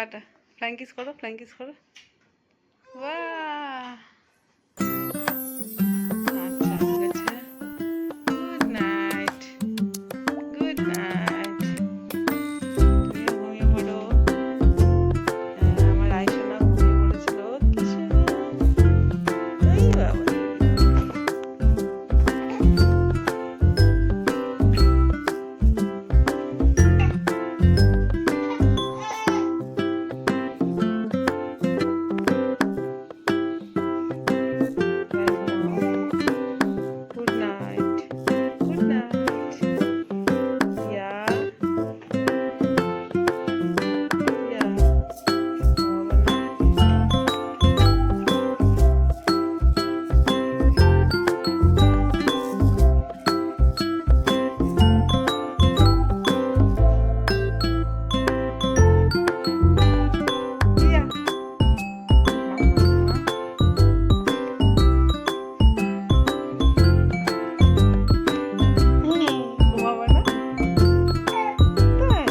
Tata. ফ্ল্যাঙ্কিস করো ফ্ল্যাঙ্কিস করো। বাহ! আচ্ছা ঠিক আছে। Good night good night